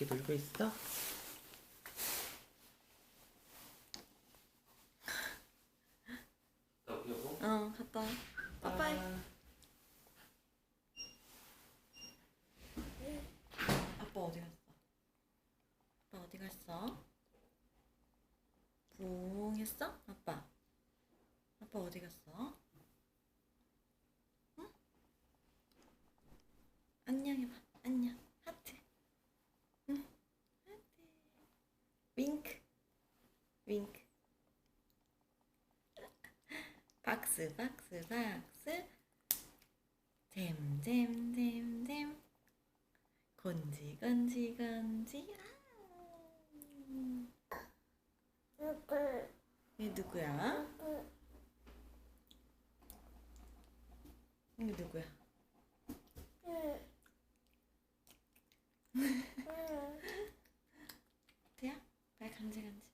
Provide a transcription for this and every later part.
재밌게 놀고 있어? 여보? 어, 갔다. 와. 빠빠이. 아빠 어디 갔어? 아빠 어디 갔어? 붕 했어? 아빠. 아빠 어디 갔어? 응? 안녕 해봐. 안녕. 하트. 응. 하트. 윙크. 윙크. 박스 박스 박스 잼 잼 잼 잼 건지 건지 건지 얘 누구야? 이거 누구야? 돼야? 발 간지 간지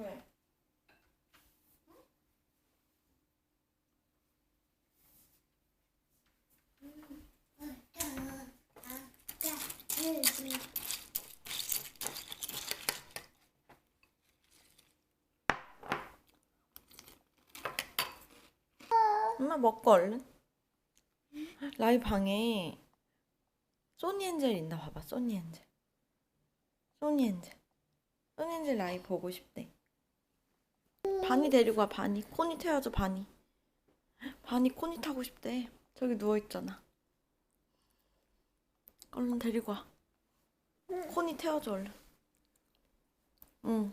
왜? 엄마 먹고 얼른. 라이 방에 소니 엔젤 있나 봐봐. 소니 엔젤. 소니 엔젤. 소니 엔젤 라이 보고 싶대. 바니 데리고 와 바니. 코니 태워줘 바니. 바니 코니 타고 싶대. 저기 누워 있잖아. 얼른 데리고 와. 코니 태워줘 얼른. 응.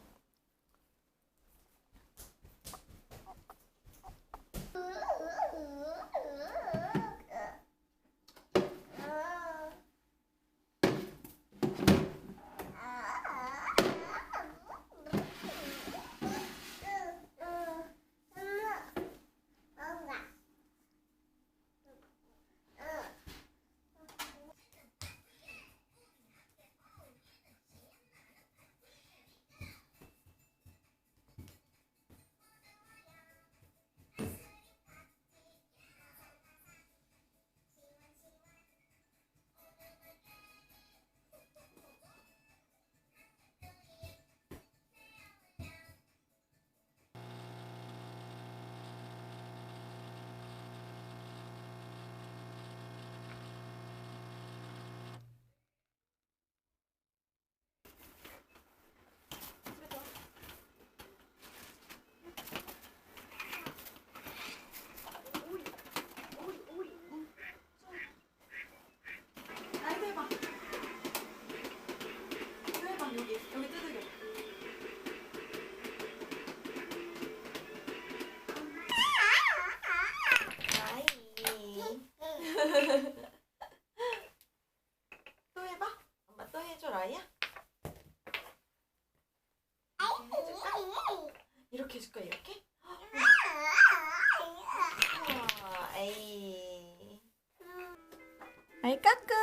아이 까꿍.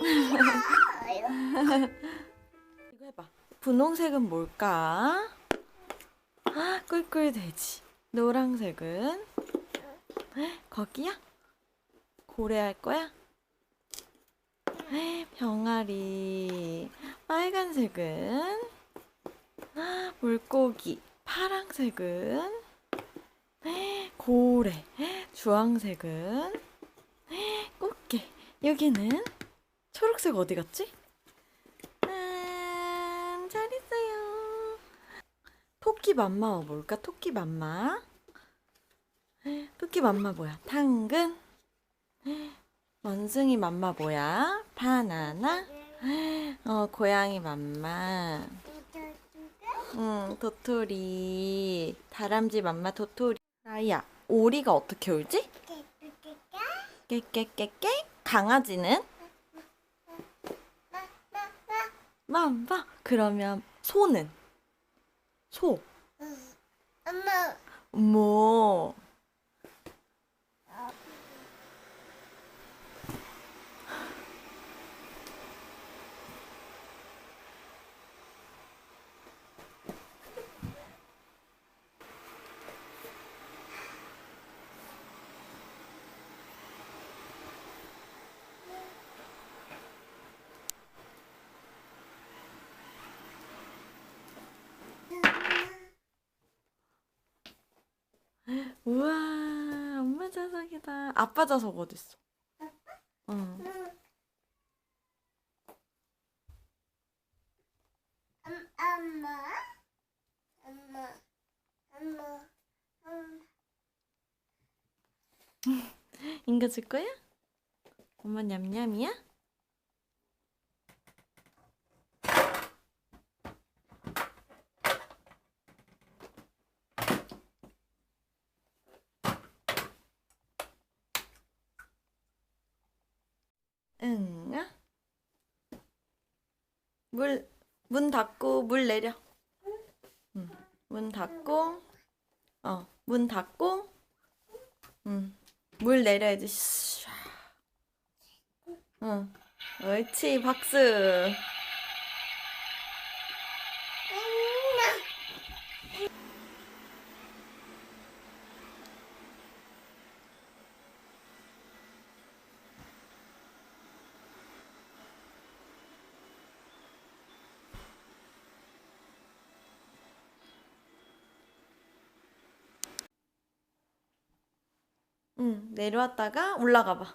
이거 해봐. 분홍색은 뭘까? 아, 꿀꿀돼지. 노란색은 거기야? 고래 할 거야? 병아리. 빨간색은 물고기. 파랑색은 고래. 주황색은. 여기는 초록색 어디 갔지? 음, 잘 있어요. 토끼 맘마가 뭘까? 토끼 맘마. 토끼 맘마 뭐야? 당근. 원숭이 맘마 뭐야? 바나나. 어, 고양이 맘마. 응, 도토리. 다람쥐 맘마 도토리. 라이야, 오리가 어떻게 울지? 깨깨깨깨. 강아지는? 맘마. 그러면 소는? 소. 엄마, 뭐. 우와, 자석이다. 아빠 자석 어딨어? 응. 엄- 엄마, 엄마, 엄마, 엄마. 인가 줄 거야? 엄마 냠냠이야? 응. 아? 물, 문 닫고 물 내려. 응. 문 닫고, 어, 문 닫고, 응. 물 내려야지. 샤. 응. 옳지, 박수. 응, 내려왔다가 올라가 봐.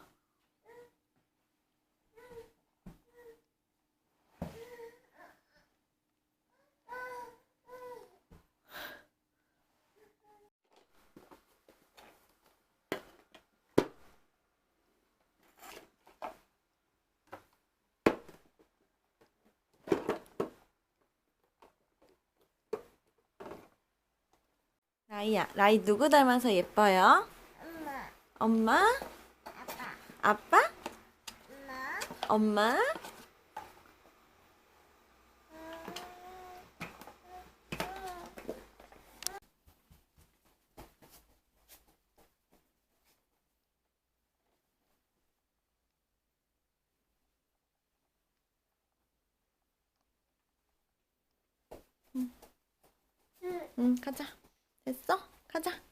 라이야, 라이 누구 닮아서 예뻐요? 엄마? 아빠, 아빠? 엄마. 엄마? 응. 응, 가자. 됐어? 가자.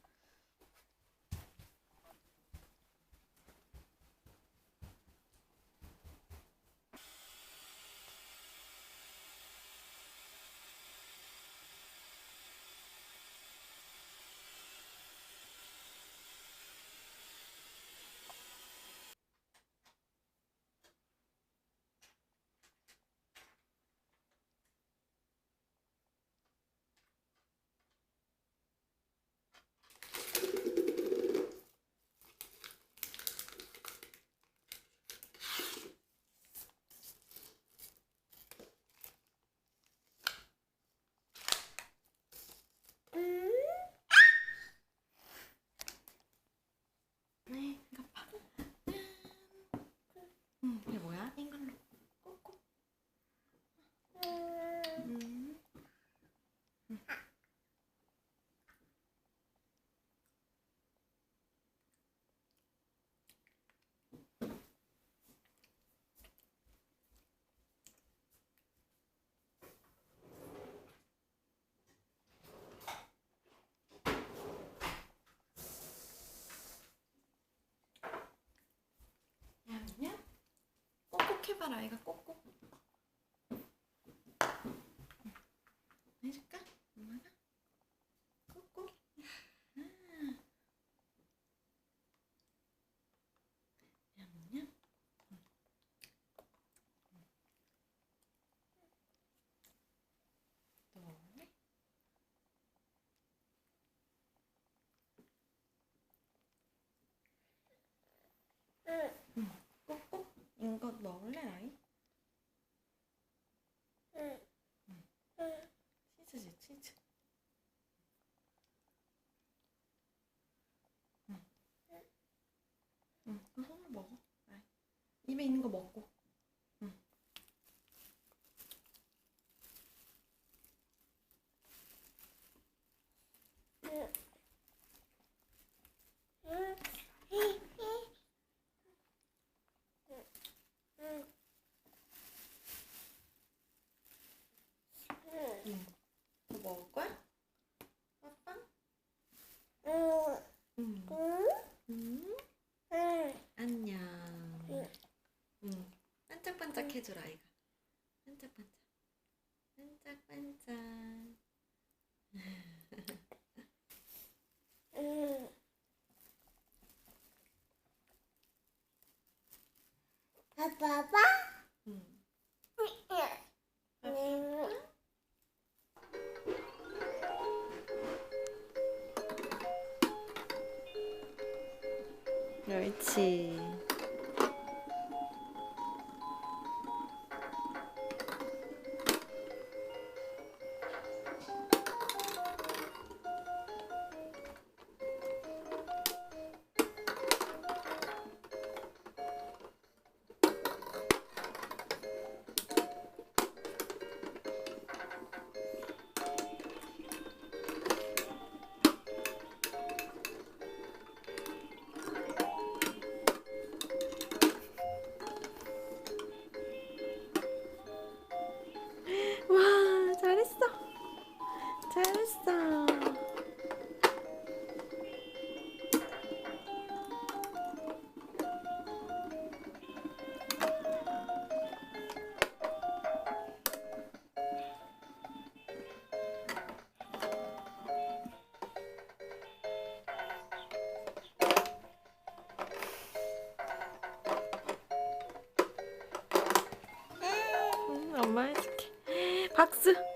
해봐 라이가 꼭꼭 해줄까? 엄마가 꼭꼭 아. 냠냠 또 먹을래? 응. 이거 먹을래 라이? 응. 응. 치즈지 치즈 응. 응, 그 손으로 먹어 라이. 입에 있는 거 먹고 옳지 응,